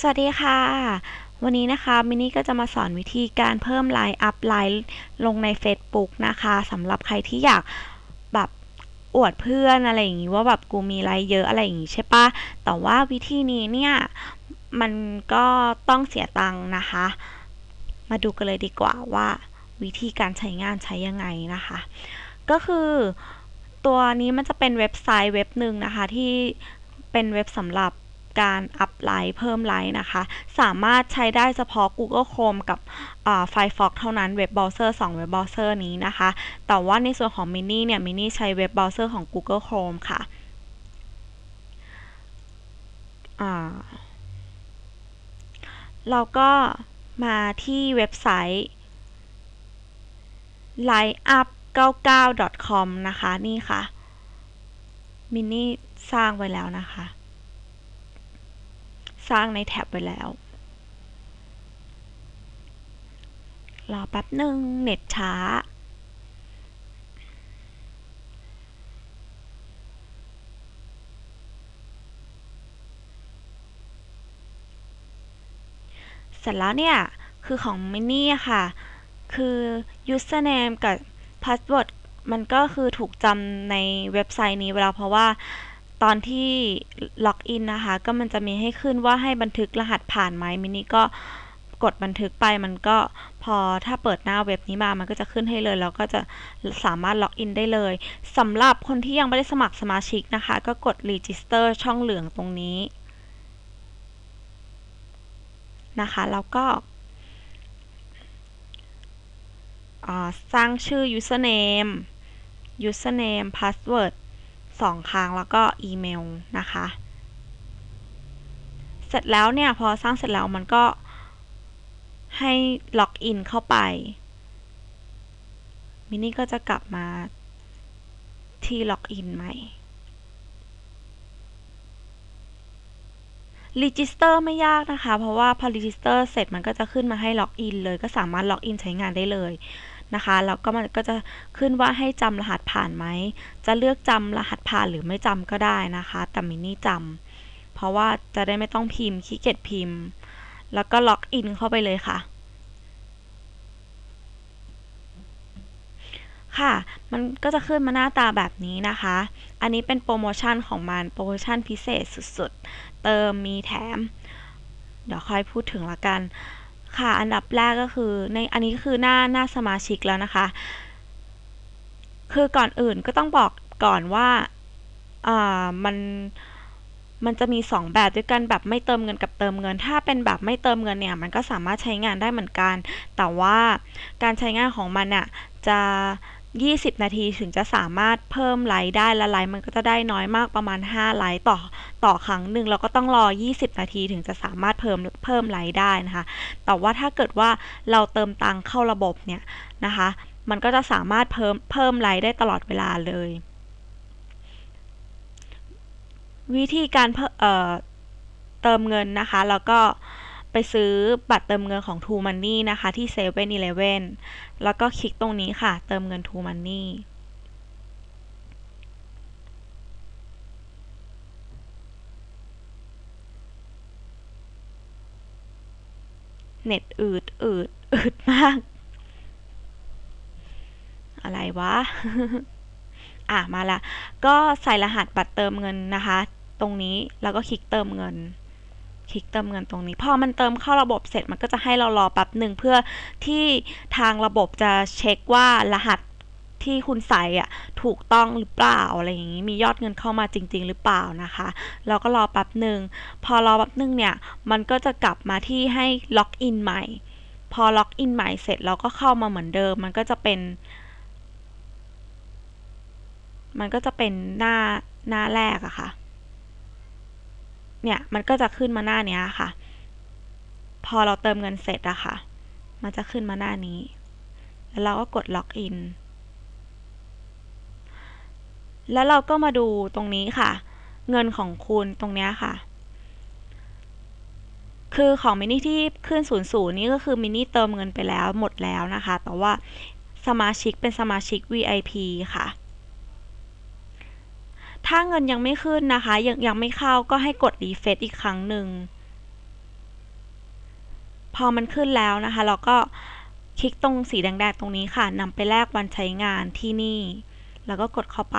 สวัสดีค่ะ วันนี้นะคะมินนี่ก็จะมาสอนวิธีการเพิ่มไลน์อัพไลน์ลงใน Facebook นะคะสำหรับใครที่อยากแบบอวดเพื่อนอะไรอย่างงี้ว่าแบบกูมีไลน์เยอะอะไรอย่างงี้ใช่ปะแต่ว่าวิธีนี้เนี่ย มันก็ต้องเสียตังค์นะคะ มาดูกันเลยดีกว่าว่าวิธีการใช้งานใช้ยังไงนะคะ ก็คือตัวนี้มันจะเป็นเว็บไซต์เว็บหนึ่งนะคะที่เป็นเว็บสำหรับ การอัพไลน์เพิ่มไลน์นะคะ สามารถใช้ได้เฉพาะ Google Chrome กับ Firefox เท่านั้นเว็บเบราว์เซอร์2เว็บเบราว์เซอร์นี้นะคะ แต่ว่าในส่วนของมินนี่เนี่ยมินนี่ใช้เว็บเบราว์เซอร์ของ Google Chrome ค่ะเราก็มาที่เว็บไซต์ lineup99.com นะคะ นี่ค่ะ มินนี่สร้างไว้แล้วนะคะ สร้างในแท็บไว้แล้ว รอแป๊บหนึ่งเน็ตช้า เสร็จแล้วเนี่ย คือของมินนี่ค่ะ คือ username กับ password มันก็คือถูกจำในเว็บไซต์นี้เวลาเพราะว่า ตอนที่ล็อกอินนะคะ ก็มันจะมีให้ขึ้นว่าให้บันทึกรหัสผ่านไหมมินี่ก็กดบันทึกไปมันก็พอถ้าเปิดหน้าเว็บนี้มา มันก็จะขึ้นให้เลยแล้วก็จะสามารถล็อกอินได้เลยสำหรับคนที่ยังไม่ได้สมัครสมาชิกนะคะ ก็กด register ช่องเหลืองตรงนี้นะคะ แล้วก็สร้างชื่อ username username password สองครั้งแล้วก็อีเมลนะคะ เสร็จแล้วเนี่ยพอสร้างเสร็จแล้วมันก็ให้ล็อกอินเข้าไป มินี่ก็จะกลับมาที่ล็อกอินใหม่ รีจิสเตอร์ไม่ยากนะคะ เพราะว่าพอรีจิสเตอร์เสร็จมันก็จะขึ้นมาให้ล็อกอินเลย ก็สามารถล็อกอินใช้งานได้เลย นะคะแล้วก็มันก็จะขึ้นว่าให้จำรหัสผ่านไหม จะเลือกจำรหัสผ่านหรือไม่จำก็ได้นะคะ แต่มินี่จำเพราะว่าจะได้ไม่ต้องพิมพ์ขี้เกียจพิมพ์ แล้วก็ล็อกอินเข้าไปเลยค่ะค่ะ มันก็จะขึ้นมาหน้าตาแบบนี้นะคะ อันนี้เป็นโปรโมชั่นของมัน โปรโมชั่นพิเศษสุดๆ เติมมีแถม เดี๋ยวค่อยพูดถึงละกัน ค่ะ อันดับแรกก็คือในอันนี้คือหน้าหน้าสมาชิกแล้วนะคะ คือก่อนอื่นก็ต้องบอกก่อนว่าอ่ามันมันจะมี 2 แบบด้วยกันแบบไม่เติมเงินกับเติมเงิน ถ้าเป็นแบบไม่เติมเงินเนี่ย มันก็สามารถใช้งานได้เหมือนกัน แต่ว่าการใช้งานของมันอะ่ะจะ 20 นาทีถึงจะสามารถเพิ่มไลค์ได้และไลค์มันก็จะได้น้อยมากประมาณ 5 ไลค์ต่อต่อครั้งหนึ่งเราก็ต้องรอ 20 นาทีถึงจะสามารถเพิ่มเพิ่มไลค์ได้นะคะ แต่ว่าถ้าเกิดว่าเราเติมตังเข้าระบบเนี่ยนะคะ มันก็จะสามารถเพิ่มเพิ่มไลค์ได้ตลอดเวลาเลย วิธีการเเติมเงินนะคะ แล้วก็ ไปซื้อบัตรเติมเงินของ True Money นะคะที่7 e เ e ่ e อแล้วก็คลิกตรงนี้ค่ะ เติมเงิน True Money เน็ตอืดอืดอืดมาก อะไรวะ อะ มาละ ก็ใส่รหัสบัตรเติมเงินนะคะ ตรงนี้แล้วก็คลิกเติมเงิน คลิกเติมเงินตรงนี้พอมันเติมเข้าระบบเสร็จมันก็จะให้เรารอแป๊บหนึ่งเพื่อที่ทางระบบจะเช็คว่ารหัสที่คุณใส่อะถูกต้องหรือเปล่าอะไรอย่างนี้มียอดเงินเข้ามาจริง ๆ หรือเปล่านะคะเราก็รอแป๊บหนึ่งพอรอแป๊บหนึ่งเนี่ยมันก็จะกลับมาที่ให้ล็อกอินใหม่ พอล็อกอินใหม่เสร็จเราก็เข้ามาเหมือนเดิม มันก็จะเป็น มันก็จะเป็นหน้าหน้าแรกอะคะ่ะ เนี่ยมันก็จะขึ้นมาหน้านี้ค่ะ พอเราเติมเงินเสร็จอะค่ะ มันจะขึ้นมาหน้านี้ แล้วเราก็กดล็อกอิน แล้วเราก็มาดูตรงนี้ค่ะ เงินของคุณตรงนี้ค่ะ คือของมินิที่ขึ้นศูนย์ศูนย์นี่ก็คือมินิเติมเงินไปแล้วหมดแล้วนะคะ แต่ว่าสมาชิกเป็นสมาชิก VIP ค่ะ ถ้าเงินยังไม่ขึ้นนะคะ ยังยังไม่เข้าก็ให้กดรีเฟซอีกครั้งหนึ่ง พอมันขึ้นแล้วนะคะ เราก็คลิกตรงสีแดงๆตรงนี้ค่ะนำไปแลกวันใช้งานที่นี่ แล้วก็กดเข้าไป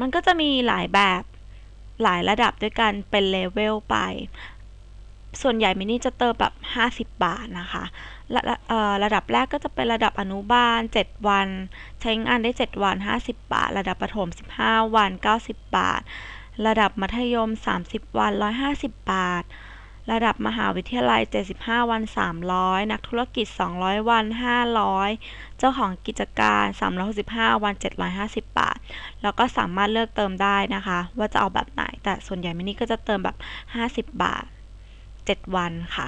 มันก็จะมีหลายแบบหลายระดับด้วยกันเป็นเลเวลไป ส่วนใหญ่มินี่จะเติมแบบ 50 บาทนะคะระระดับแรกก็จะเป็นระดับอนุบาล 7 วัน ใช้งานได้ 7 วัน 50 บาท ระดับประถม 15 วัน 90 บาท ระดับมัธยม 30 วัน 150 บาท ระดับมหาวิทยาลัย 75 วัน 300 นักธุรกิจ 200 วัน 500 เจ้าของกิจการ 365 วัน 750 บาท แล้วก็สามารถเลือกเติมได้นะคะ ว่าจะเอาแบบไหน แต่ส่วนใหญ่มินี่ก็จะเติมแบบ 50 บาท 7 วันค่ะ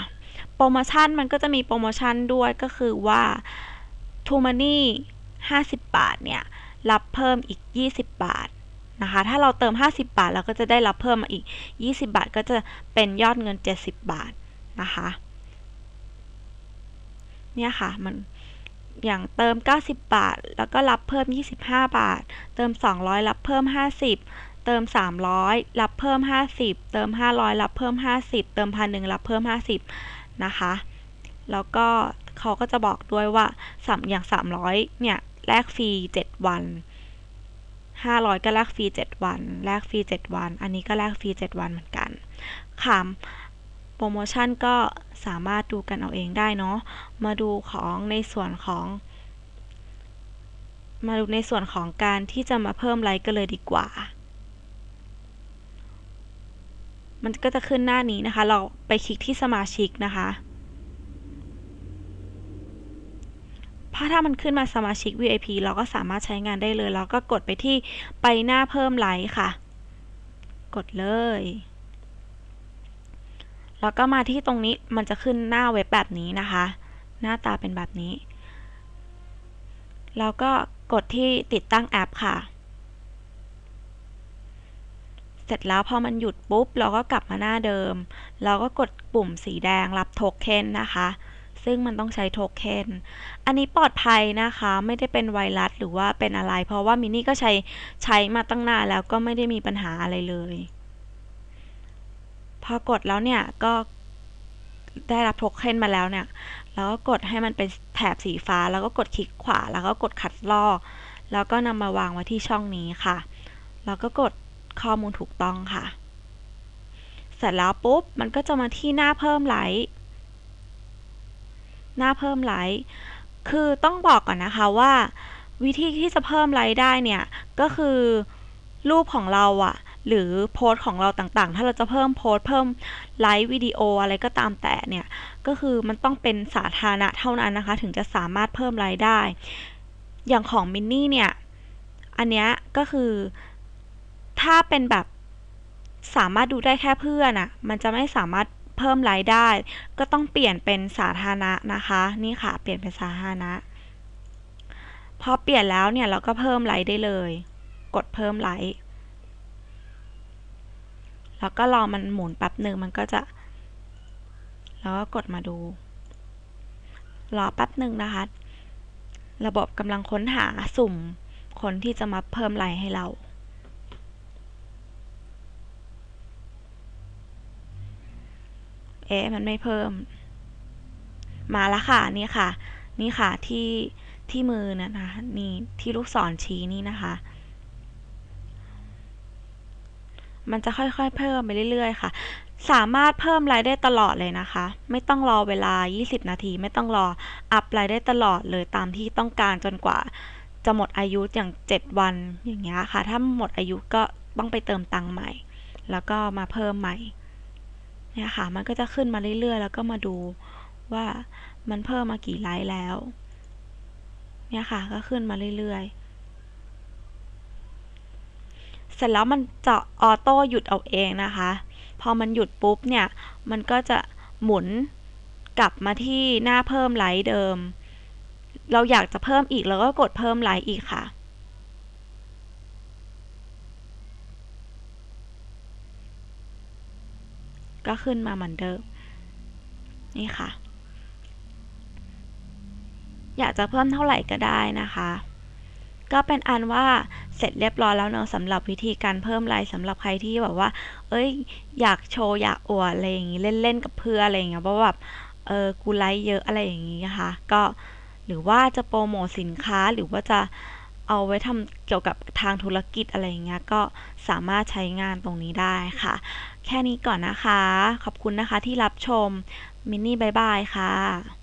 โปรโมชั่นมันก็จะมีโปรโมชั่นด้วยก็คือว่า t ูมานี่50 บาทเนี่ย รับเพิ่มอีก 20 บาทนะคะ ถ้าเราเติม 50 บาทเราก็จะได้รับเพิ่มมาอีก 20 บาทก็จะเป็นยอดเงิน 70 บาทนะคะ เนี่ยค่ะมันอย่างเติม 90 บาท แล้วก็รับเพิ่ม 25 บาท เติม 200 รับเพิ่ม 50 เติม 300 รับเพิ่ม 50 เติม 500 รับเพิ่ม 50 เติมพันหนึ่งรับเพิ่ม 50 นะคะ แล้วก็เขาก็จะบอกด้วยว่าสามอย่าง 300 เนี่ย แลกฟรี 7 วัน 500 ก็แลกฟรี 7 วัน แลกฟรี 7 วัน อันนี้ก็แลกฟรี 7 วันเหมือนกันค่ะโปรโมชั่นก็สามารถดูกันเอาเองได้เนาะ มาดูของในส่วนของ มาดูในส่วนของการที่จะมาเพิ่มไลค์กันเลยดีกว่า มันก็จะขึ้นหน้านี้นะคะ เราไปคลิกที่สมาชิกนะคะถ้าถ้ามันขึ้นมาสมาชิก VIP เราก็สามารถใช้งานได้เลย แล้วก็กดไปที่ไปหน้าเพิ่มไลค์ค่ะ กดเลย แล้วก็มาที่ตรงนี้มันจะขึ้นหน้าเว็บแบบนี้นะคะ หน้าตาเป็นแบบนี้ แล้วก็กดที่ติดตั้งแอปค่ะ เสร็จแล้วพอมันหยุดปุ๊บ เราก็กลับมาหน้าเดิม เราก็กดปุ่มสีแดงรับโทเค็นนะคะ ซึ่งมันต้องใช้โทเค็นอันนี้ปลอดภัยนะคะ ไม่ได้เป็นไวรัสหรือว่าเป็นอะไร เพราะว่ามินี่ก็ใช้ใช้มาตั้งนานแล้วก็ไม่ได้มีปัญหาอะไรเลย พอกดแล้วเนี่ยก็ได้รับโทเค็นมาแล้วเนี่ยแล้วก็กดให้มันเป็นแถบสีฟ้า แล้วก็กดคลิกขวา แล้วก็กดคัดลอก แล้วก็นำมาวางไว้ที่ช่องนี้ค่ะ แล้วก็กด ข้อมูลถูกต้องค่ะ เสร็จแล้วปุ๊บ มันก็จะมาที่หน้าเพิ่มไลค์หน้าเพิ่มไลค์คือต้องบอกก่อนนะคะว่า วิธีที่จะเพิ่มไลค์ได้เนี่ย ก็คือรูปของเราอะหรือโพสของเราต่างๆ ถ้าเราจะเพิ่มโพสเพิ่มไลค์วิดีโออะไรก็ตามแต่เนี่ย ก็คือมันต้องเป็นสาธารณะเท่านั้นนะคะ ถึงจะสามารถเพิ่มไลค์ได้ อย่างของมินนี่เนี่ย อันเนี้ยก็คือ ถ้าเป็นแบบสามารถดูได้แค่เพื่อนอะมันจะไม่สามารถเพิ่มรายได้ ก็ต้องเปลี่ยนเป็นสาธารณะนะคะ นี่ค่ะ เปลี่ยนเป็นสาธารณะ พอเปลี่ยนแล้วเนี่ยเราก็เพิ่มไลค์ได้เลย กดเพิ่มไลค์ แล้วก็รอมันหมุนแป๊บหนึ่งมันก็จะ แล้วก็กดมาดู รอแป๊บหนึ่งนะคะ ระบบกำลังค้นหาสุ่มคนที่จะมาเพิ่มไลค์ให้เรา เอ๊ะมันไม่เพิ่ม มาล้วค่ะนี่ค่ะ นี่ค่ะที่ที่มือนะนะนี่ที่ลูกศรชี้นี่นะคะ มันจะค่อยๆเพิ่มไปเรื่อยๆค่ะ สามารถเพิ่มรายได้ตลอดเลยนะคะ ไม่ต้องรอเวลา 20 นาที ไม่ต้องรออัพรายได้ตลอดเลยตามที่ต้องการจนกว่าจะหมดอายุอย่าง 7 วันอย่างเงี้ยค่ะ ถ้าหมดอายุก็ต้องไปเติมตังค์ใหม่ แล้วก็มาเพิ่มใหม่ เนี่ยค่ะ มันก็จะขึ้นมาเรื่อยๆ แล้วก็มาดูว่ามันเพิ่มมากี่ไลค์แล้ว เนี่ยค่ะ ก็ขึ้นมาเรื่อยๆ เสร็จแล้วมันจะออโต้หยุดเอาเองนะคะ พอมันหยุดปุ๊บเนี่ย มันก็จะหมุนกลับมาที่หน้าเพิ่มไลค์เดิม เราอยากจะเพิ่มอีกเราก็กดเพิ่มไลค์อีกค่ะ ก็ขึ้นมาเหมือนเดิม นี่ค่ะ อยากจะเพิ่มเท่าไหร่ก็ได้นะคะ ก็เป็นอันว่าเสร็จเรียบร้อยแล้วเนอะสำหรับวิธีการเพิ่มไลค์สำหรับใครที่แบบว่า เอ้ย อยากโชว์อยากอวดอะไรอย่างงี้เล่นๆกับเพื่ออะไรอย่างเงี้ยเพราะแบบเออกูไลค์เยอะอะไรอย่างงี้นะคะ ก็หรือว่าจะโปรโมทสินค้าหรือว่าจะเอาไว้ทำเกี่ยวกับทางธุรกิจอะไรอย่างเงี้ยก็สามารถใช้งานตรงนี้ได้ค่ะ แค่นี้ก่อนนะคะ ขอบคุณนะคะที่รับชม มินนี่บายบายค่ะ